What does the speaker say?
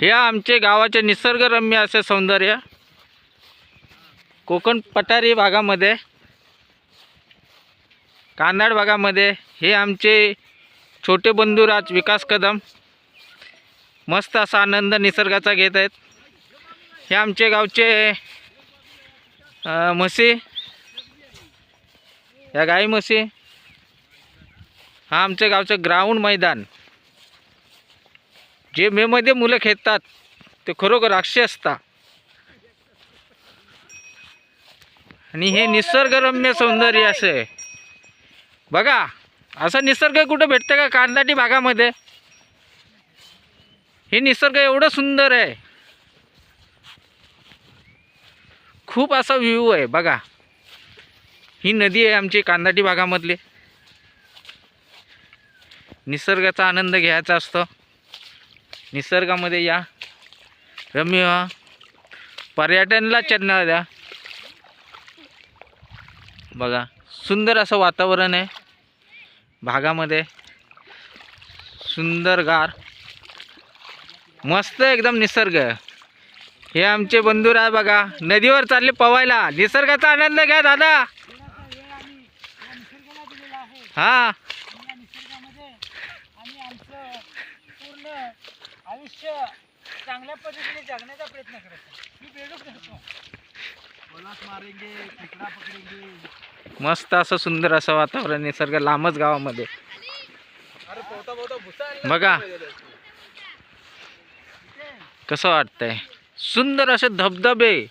हे आमचे गावाचे निसर्गरम्य असे सौंदर्य. कोकण पठारी भागामध्ये कानाड भागामध्ये हे आमचे छोटे बंधुराज विकास कदम मस्त असा आनंद निसर्गाचा घेत आहेत. हे आमचे गावचे म्हशी या गाई म्हशी हा आमच्या गावचं ग्राउंड मैदान. जे मेमध्ये मुलं खेळतात ते खरोखर अक्षय असतात आणि हे निसर्गरम्य सौंदर्य असे बघा असं निसर्ग कुठं भेटतं का कांदाटी भागामध्ये? हे निसर्ग एवढं सुंदर आहे. खूप असा व्ह्यू आहे बघा. ही नदी आहे आमची कांदाटी भागामधली. निसर्गाचा आनंद घ्यायचा असतो. निसर्गामध्ये या. रम्य व्हा. पर्यटनला चढणार द्या. बघा सुंदर असं वातावरण आहे. भागामध्ये. सुंदरगार मस्त एकदम निसर्ग. हे आमचे बंधूर आहे बघा. नदीवर चालले पवायला. निसर्गाचा आनंद घ्या दादा. हा. आयुष्य चांगल्या पद्धतीने जगण्याचा प्रयत्न करतो मी वेगळं करतो पलास मारेंगे खेकडा पकडेंगे. मस्त असं सुंदर असं वातावरण निसर्ग लांबच गावामध्ये. बघा. कसं वाटतंय? सुंदर असे धबधबे.